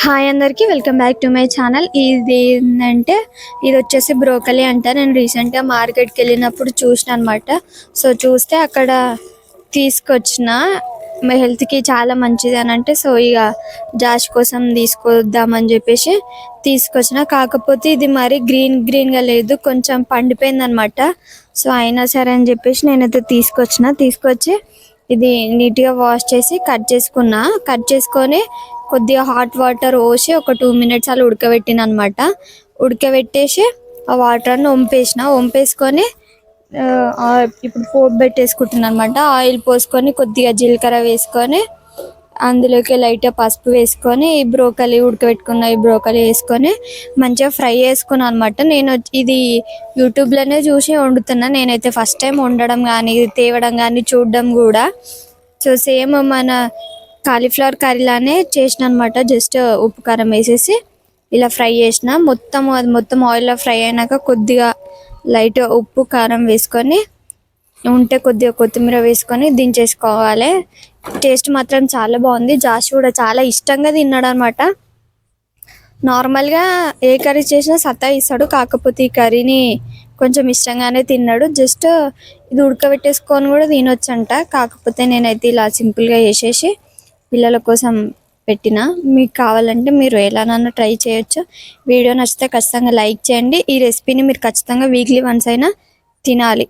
Hi అందరికీ welcome back to my channel. ఇది ఏంటంటే ఇది వచ్చేసి బ్రోకలీ అంట. నేను రీసెంట్గా మార్కెట్కి వెళ్ళినప్పుడు చూసిన అనమాట సో చూస్తే అక్కడ తీసుకొచ్చిన మా హెల్త్కి చాలా మంచిది అని అంటే సో ఇక జాష్ కోసం తీసుకొద్దామని చెప్పేసి తీసుకొచ్చిన. కాకపోతే ఇది మరి గ్రీన్ గ్రీన్గా లేదు కొంచెం పండిపోయింది అనమాట సో అయినా సరే అని చెప్పేసి నేనైతే తీసుకొచ్చిన. తీసుకొచ్చి ఇది నీట్గా వాష్ చేసి కట్ చేసుకున్నా. కట్ చేసుకొని కొద్దిగా హాట్ వాటర్ పోసి ఒక టూ మినిట్స్ అలా ఉడకబెట్టిన అనమాట ఉడకబెట్టేసి ఆ వాటర్ని వంపేసిన. వంపేసుకొని ఇప్పుడు పోపు పెట్టేసుకుంటున్నాను అనమాట ఆయిల్ పోసుకొని కొద్దిగా జీలకర్ర వేసుకొని అందులోకి లైట్గా పసుపు వేసుకొని ఈ బ్రోకలీ ఉడకబెట్టుకున్న ఈ బ్రోకలీ వేసుకొని మంచిగా ఫ్రై చేసుకున్నాను అనమాట నేను ఇది యూట్యూబ్లోనే చూసి వండుతున్నా. నేనైతే ఫస్ట్ టైం వండడం కానీ తేవడం కానీ చూడడం కూడా. సో సేమ్ మన కాలీఫ్లవర్ కర్రీలానే చేసిన అనమాట జస్ట్ ఉప్పు కారం వేసేసి ఇలా ఫ్రై చేసిన. మొత్తం అది మొత్తం ఆయిల్లో ఫ్రై అయినాక కొద్దిగా లైట్ ఉప్పు కారం వేసుకొని ఉంటే కొద్దిగా కొత్తిమీర వేసుకొని దించేసుకోవాలి. టేస్ట్ మాత్రం చాలా బాగుంది. జాష్ కూడా చాలా ఇష్టంగా తిన్నాడు అనమాట నార్మల్గా ఏ కర్రీ చేసినా సత్తా ఇస్తాడు. కాకపోతే ఈ కర్రీని కొంచెం ఇష్టంగానే తిన్నాడు. జస్ట్ ఇది ఉడకబెట్టేసుకొని కూడా తినొచ్చంట. కాకపోతే నేనైతే ఇలా సింపుల్గా చేసేసి పిల్లల కోసం పెట్టిన మీకు కావాలంటే మీరు ఎలానన్నా ట్రై చేయొచ్చు. వీడియో నచ్చితే ఖచ్చితంగా లైక్ చేయండి. ఈ రెసిపీని మీరు ఖచ్చితంగా వీక్లీ వన్స్ అయినా తినాలి.